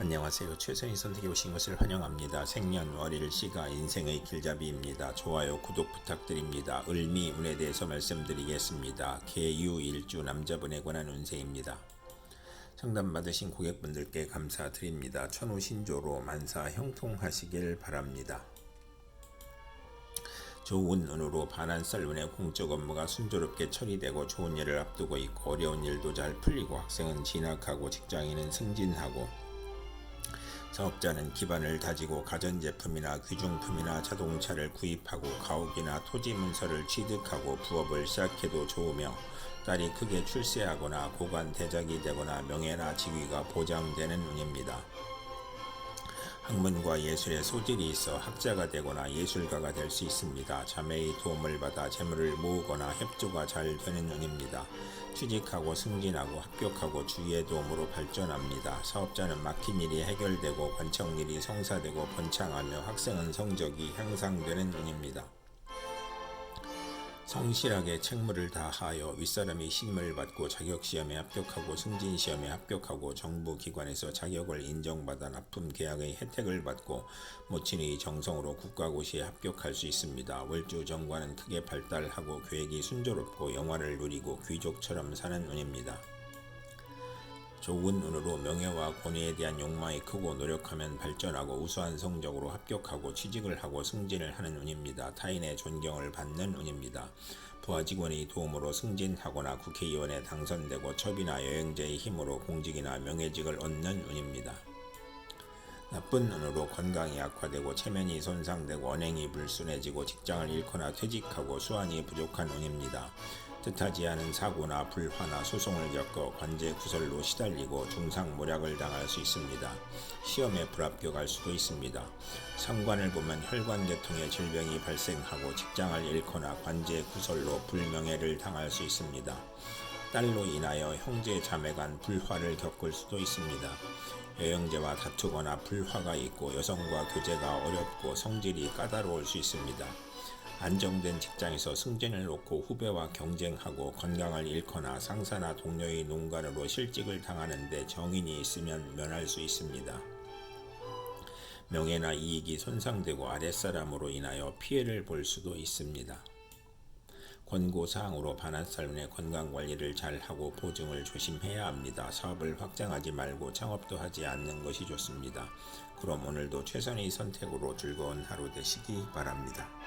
안녕하세요. 최선희 선택에 오신 것을 환영합니다. 생년월일 시가 인생의 길잡이입니다. 좋아요, 구독 부탁드립니다. 을미 운에 대해서 말씀드리겠습니다. 개유일주 남자분에 관한 운세입니다. 상담 받으신 고객분들께 감사드립니다. 천우신조로 만사 형통하시길 바랍니다. 좋은 운으로 반환살 운의 공적 업무가 순조롭게 처리되고 좋은 일을 앞두고 있고 어려운 일도 잘 풀리고 학생은 진학하고 직장인은 승진하고 사업자는 기반을 다지고 가전제품이나 귀중품이나 자동차를 구입하고 가옥이나 토지 문서를 취득하고 부업을 시작해도 좋으며 딸이 크게 출세하거나 고관 대작이 되거나 명예나 직위가 보장되는 운입니다. 학문과 예술에 소질이 있어 학자가 되거나 예술가가 될 수 있습니다. 자매의 도움을 받아 재물을 모으거나 협조가 잘 되는 운입니다. 취직하고 승진하고 합격하고 주위의 도움으로 발전합니다. 사업자는 막힌 일이 해결되고 관청 일이 성사되고 번창하며 학생은 성적이 향상되는 운입니다. 성실하게 책무를 다하여 윗사람이 신임을 받고 자격시험에 합격하고 승진시험에 합격하고 정부기관에서 자격을 인정받아 납품 계약의 혜택을 받고 모친의 정성으로 국가고시에 합격할 수 있습니다. 월주 정관은 크게 발달하고 계획이 순조롭고 영화를 누리고 귀족처럼 사는 운입니다. 좋은 운으로 명예와 권위에 대한 욕망이 크고 노력하면 발전하고 우수한 성적으로 합격하고 취직을 하고 승진을 하는 운입니다. 타인의 존경을 받는 운입니다. 부하 직원의 도움으로 승진하거나 국회의원에 당선되고 첩이나 여행자의 힘으로 공직이나 명예직을 얻는 운입니다. 나쁜 운으로 건강이 악화되고 체면이 손상되고 언행이 불순해지고 직장을 잃거나 퇴직하고 수완이 부족한 운입니다. 뜻하지 않은 사고나 불화나 소송을 겪어 관제 구설로 시달리고 중상모략을 당할 수 있습니다. 시험에 불합격할 수도 있습니다. 상관을 보면 혈관계통의 질병이 발생하고 직장을 잃거나 관제 구설로 불명예를 당할 수 있습니다. 딸로 인하여 형제 자매 간 불화를 겪을 수도 있습니다. 여형제와 다투거나 불화가 있고 여성과 교제가 어렵고 성질이 까다로울 수 있습니다. 안정된 직장에서 승진을 놓고 후배와 경쟁하고 건강을 잃거나 상사나 동료의 농간으로 실직을 당하는데 정인이 있으면 면할 수 있습니다. 명예나 이익이 손상되고 아랫사람으로 인하여 피해를 볼 수도 있습니다. 권고사항으로 반환살운의 건강관리를 잘하고 보증을 조심해야 합니다. 사업을 확장하지 말고 창업도 하지 않는 것이 좋습니다. 그럼 오늘도 최선의 선택으로 즐거운 하루 되시기 바랍니다.